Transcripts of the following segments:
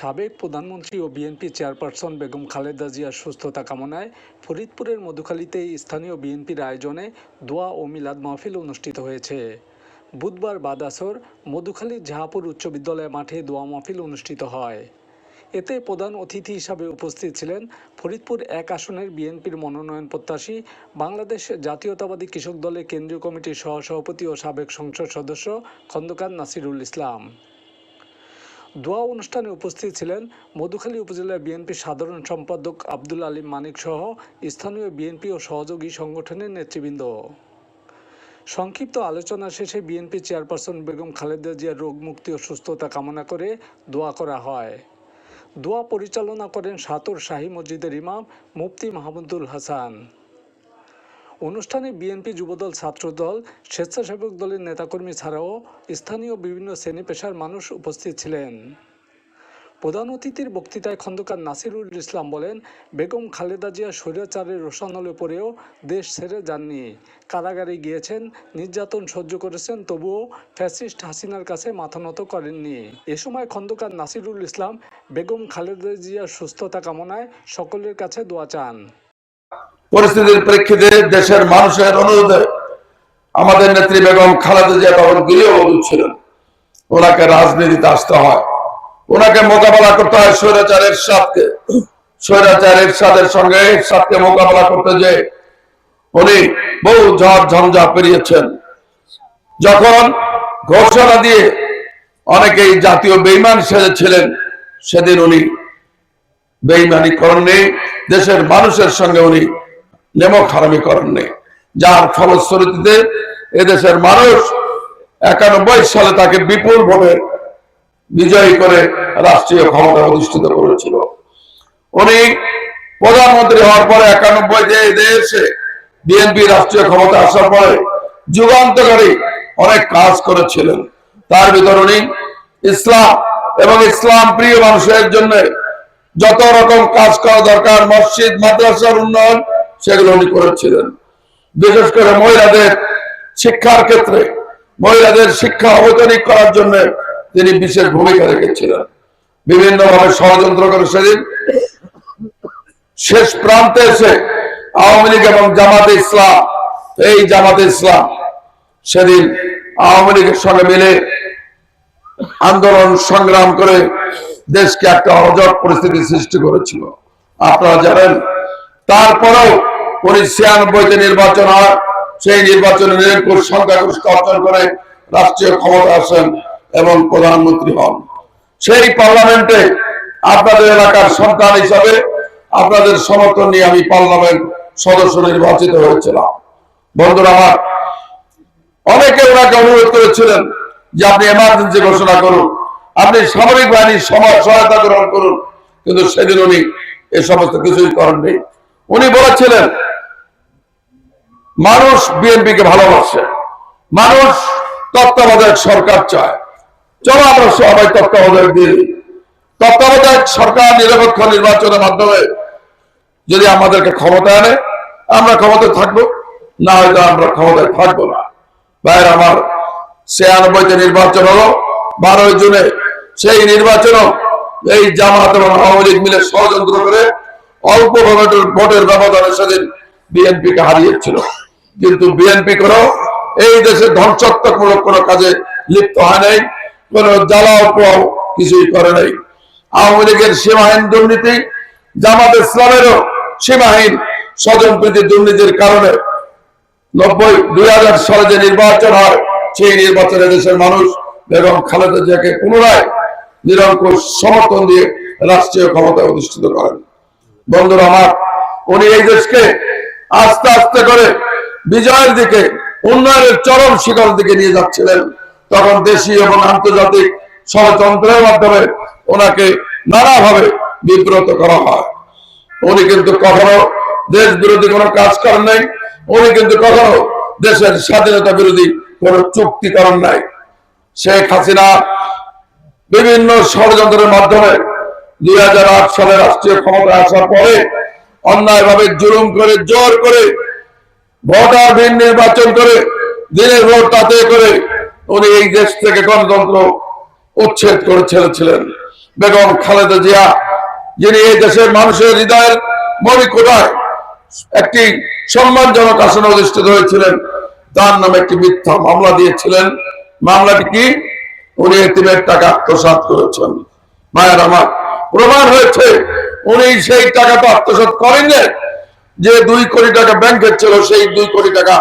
সাবেক প্রধানমন্ত্রী ও বিএনপি চেয়ারপারসন বেগম খালেদা জিয়ার সুস্থতা কামনায় ফরিদপুরের মধুখালীতে স্থানীয় বিএনপির আয়োজনে দোয়া ও মিলাদ মাহফিল অনুষ্ঠিত হয়েছে। বুধবার বাদাসর মধুখালীর জাহাপুর উচ্চ বিদ্যালয় মাঠে দোয়া মাহফিল অনুষ্ঠিত হয়। এতে প্রধান অতিথি হিসাবে উপস্থিত ছিলেন ফরিদপুর এক আসনের বিএনপির মনোনয়ন প্রত্যাশী বাংলাদেশ জাতীয়তাবাদী কৃষক দলের কেন্দ্রীয় কমিটির সহসভাপতি ও সাবেক সংসদ সদস্য খন্দকার নাসিরুল ইসলাম। দোয়া অনুষ্ঠানে উপস্থিত ছিলেন মধুখালী উপজেলা বিএনপির সাধারণ সম্পাদক আব্দুল আলিম মানিক সহ স্থানীয় বিএনপি ও সহযোগী সংগঠনের নেতৃবৃন্দ। সংক্ষিপ্ত আলোচনা শেষে বিএনপি চেয়ারপারসন বেগম খালেদা জিয়ার রোগ মুক্তি ও সুস্থতা কামনা করে দোয়া করা হয়। দোয়া পরিচালনা করেন সাতর শাহী মসজিদের ইমাম মুফতি মাহমুদুল হাসান। অনুষ্ঠানে বিএনপি যুবদল ছাত্রদল, স্বেচ্ছাসেবক দলের নেতাকর্মী ছাড়াও স্থানীয় বিভিন্ন শ্রেণি পেশার মানুষ উপস্থিত ছিলেন। প্রধান অতিথির বক্তৃতায় খন্দকার নাসিরুল ইসলাম বলেন, বেগম খালেদা জিয়া স্বৈরাচারের রোশানলে পরেও দেশ ছেড়ে যাননি। কারাগারে গিয়েছেন, নির্যাতন সহ্য করেছেন, তবুও ফ্যাসিস্ট হাসিনার কাছে মাথা নত করেননি। এ সময় খন্দকার নাসিরুল ইসলাম, বেগম খালেদা জিয়ার সুস্থতা কামনায় সকলের কাছে দোয়া চান। পরিস্থিতির প্রেক্ষিতে দেশের মানুষের অনুরোধে আমাদের নেত্রী বেগম খালেদা জিয়া তখন গৃহবধূ ছিলেন। ওনাকে রাজনীতিতে আসতে হয়। ওনাকে মোকাবেলা করতে হয় স্বৈরাচারের সাথে স্বৈরাচারের সাথের সঙ্গে সাথে মোকাবেলা করতে যে উনি বহু ঝড় ঝঞ্ঝা পেরিয়েছেন। যখন ঘোষণা দিয়ে অনেকেই জাতীয় বেইমান সেজেছিলেন, সেদিন উনি বেইমানি করেননি দেশের মানুষের সঙ্গে উনি নেমক হারামি করেন নেই। যার ফলশ্রুতিতে এদেশের মানুষ একানব্বই সালে তাকে বিপুল ভোটে বিজয়ী করে রাষ্ট্রীয় ক্ষমতা প্রতিষ্ঠিত করেছিল। উনি প্রধানমন্ত্রী হওয়ার পরে একানব্বই যে দেশে বিএনপি রাষ্ট্রীয় ক্ষমতা আসার পরে যুগান্তকারী অনেক কাজ করেছিলেন। তার ভিতর উনি ইসলাম এবং ইসলাম প্রিয় মানুষের জন্য যত রকম কাজ করা দরকার, মসজিদ, মাদ্রাসার উন্নয়ন সেগুলো উনি করেছিলেন। বিশেষ করে মহিলাদের শিক্ষার ক্ষেত্রে, মহিলাদের শিক্ষা অবতরিক করার জন্য তিনি বিশেষ ভূমিকা রেখেছিলেন। বিভিন্ন ভাবে ষড়যন্ত্র করে সেদিন শেষ প্রান্তে এসে আওয়ামী লীগ এবং জামাতে ইসলাম, এই জামাতে ইসলাম সেদিন আওয়ামী লীগের সঙ্গে মিলে আন্দোলন সংগ্রাম করে দেশকে একটা অজট পরিস্থিতি সৃষ্টি করেছিল। আপনারা জানেন, তারপরেও আপনাদের সমর্থন নিয়ে আমি পার্লামেন্ট সদস্য নির্বাচিত হয়েছিলাম। বন্ধুরা আমার, অনেকে ওনাকে অনুরোধ করেছিলেন যে আপনি এমার্জেন্সি ঘোষণা করুন, আপনি সামরিক বাহিনীর সমাজ সহায়তা গ্রহণ করুন, কিন্তু সেদিন উনি এই সমস্ত কিছুই করেননি। উনি বলেছিলেন মানুষ বিএনপিকে ভালোবাসে। মানুষ তত্ত্বাবধায়ক সরকার চায়। চলো আমরা সবাই তত্ত্বাবধায়ক দিই। তত্ত্বাবধায়ক সরকার নিরপেক্ষ নির্বাচনের মাধ্যমে যদি আমাদেরকে ক্ষমতা আনে, আমরা ক্ষমতায় থাকব। না হয়তো আমরা ক্ষমতায় থাকব না। ভাইয়ের, আমার ছিয়ানব্বইতে নির্বাচন হলো, বারোই জুনে সেই নির্বাচনও এই জামাত এবং আওয়ামী লীগ মিলে ষড়যন্ত্র করে অল্প ভোটের ব্যবধানে সেদিন বিএনপি কে হারিয়েছিল। কিন্তু বিএনপি কোনো এই দেশে ধ্বংসাত্মকমূলক কোনো কাজে লিপ্ত হয় নাই, কোন জ্বালাও পোয়াও কিছুই করে নাই। আওয়ামী লীগের সীমাহীন দুর্নীতি, জামাত ইসলামেরও সীমাহীন স্বজন প্রীতি দুর্নীতির কারণে নব্বই দুই হাজার সালে যে নির্বাচন হয়, সেই নির্বাচনে দেশের মানুষ বেগম খালেদা জিয়াকে পুনরায় নিরঙ্কুশ সমর্থন দিয়ে রাষ্ট্রীয় ক্ষমতা অধিষ্ঠিত করেন। বন্ধুরা আমার, উনি এই দেশকে আস্তে আস্তে করে বিজয়ের দিকে, উন্নয়নের চরম শিখর দিকে নিয়ে যাচ্ছিলেন। তখন দেশি এবং আন্তর্জাতিক ষড়যন্ত্রের মাধ্যমে ওনাকে নানাভাবে বিব্রত করা হয়। উনি কিন্তু কখনো দেশ বিরোধী কোনো কাজ করেন নাই, উনি কিন্তু কখনো দেশের স্বাধীনতা বিরোধী কোন চুক্তি করেন নাই। শেখ হাসিনা বিভিন্ন ষড়যন্ত্রের মাধ্যমে দুই হাজার আট সালে রাষ্ট্রীয় ক্ষমতা আসার পরে অন্যায় ভাবে জুলুম করে, জোর করে ভোটারবিহীন নির্বাচন করে, দিনের ভোট তাতে করে উনি এই দেশ থেকে গণতন্ত্র উচ্ছেদ করে ছেড়েছিলেন। বেগম খালেদা জিয়া, যিনি এই দেশের মানুষের হৃদয়ের মণিকোটায় একটি সম্মানজনক আসনে অধিষ্ঠিত হয়েছিলেন, তার নামে একটি মিথ্যা মামলা দিয়েছিলেন। মামলাটি কি? উনি এতিমের টাকা আত্মসাৎ করেছেন। মায়ের আমার প্রমাণ হয়েছে, উনি সেই টাকাটা আত্মসাৎ করেননি। যে দুই কোটি টাকা ব্যাংকের ছিল, সেই দুই কোটি টাকা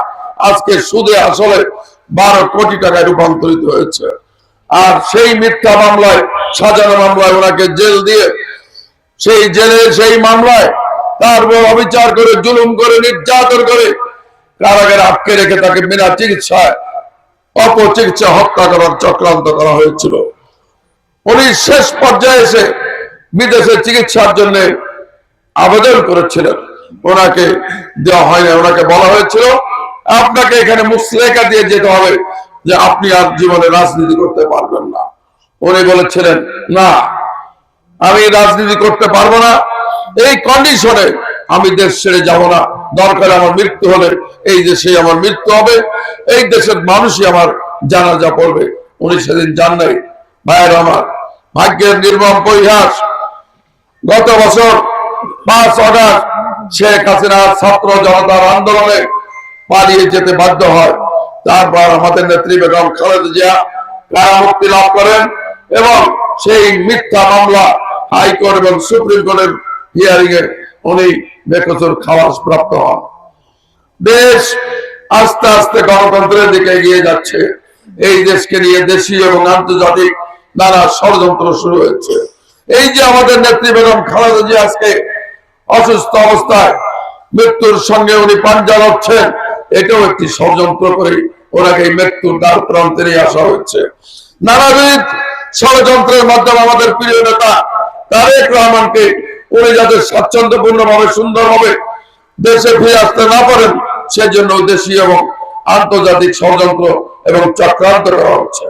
আজকে সুদে আসলে বারো কোটি টাকায় রূপান্তরিত হয়েছে। আর সেই মিথ্যা মামলায়, সাজানো মামলায় ওনাকে জেল দিয়ে, সেই জেলে, সেই মামলায় তার উপর অবিচার করে, জুলুম করে, নির্যাতন করে কারাগারে আটকে রেখে তাকে বিনা চিকিৎসায় অপচিকিৎসা হত্যা করার চক্রান্ত করা হয়েছিল। উনি শেষ পর্যায়ে এসে বিদেশে চিকিৎসার জন্য আবেদন করেছিলেন। ওনাকে দেওয়া হয়নি ওনাকে বলা হয়েছিল, আপনাকে এখানে মুসলেখা দিয়ে যেতে হবে যে আপনি আর জীবনে রাজনীতি করতে পারবেন না। উনি বলেছিলেন, না, আমি রাজনীতি করতে পারব না। এই কন্ডিশনে আমি দেশ ছেড়ে যাব না। দরকার আমার মৃত্যু হলে এই দেশে আমার মৃত্যু হবে। এই দেশের মানুষই আমার জানাজা পড়বে। উনি সেদিন যান নাই। ভাইয়ের আমার, ভাগ্যের নির্মম পরিহাস, গত বছর পাঁচ অগাস্ট শেখ হাসিনার ছাত্র জনতার আন্দোলনে পালিয়ে যেতে বাধ্য হয়। তারপর আমাদের নেত্রী বেগম খালেদা জিয়া কারামুক্তি লাভ করেন এবং সেই মিথ্যা মামলা হাইকোর্ট এবং সুপ্রিম কোর্টের হিয়ারিং এ উনি বেকসুর খালাস প্রাপ্ত হন। দেশ আস্তে আস্তে গণতন্ত্রের দিকে এগিয়ে যাচ্ছে। এই দেশকে নিয়ে দেশীয় এবং আন্তর্জাতিক নানা ষড়যন্ত্র শুরু হয়েছে। এই যে আমাদের নেত্রী বেগম খালেদা জিয়া আজকে অসুস্থ অবস্থায় মৃত্যুর সঙ্গে উনি পাঞ্জা লড়ছেন এটাও একটি ষড়যন্ত্র করে ওনাকে মৃত্যুর দ্বার প্রান্তে নিয়ে আসা হচ্ছে। নানাবিধ ষড়যন্ত্রের মাধ্যমে আমাদের প্রিয় নেতা তারেক রহমানকে উনি যাতে স্বাচ্ছন্দ্যপূর্ণ ভাবে সুন্দর ভাবে দেশে ফিরে আসতে না পারেন, সেজন্য দেশীয় এবং আন্তর্জাতিক ষড়যন্ত্র এবং চক্রান্ত করা হচ্ছে।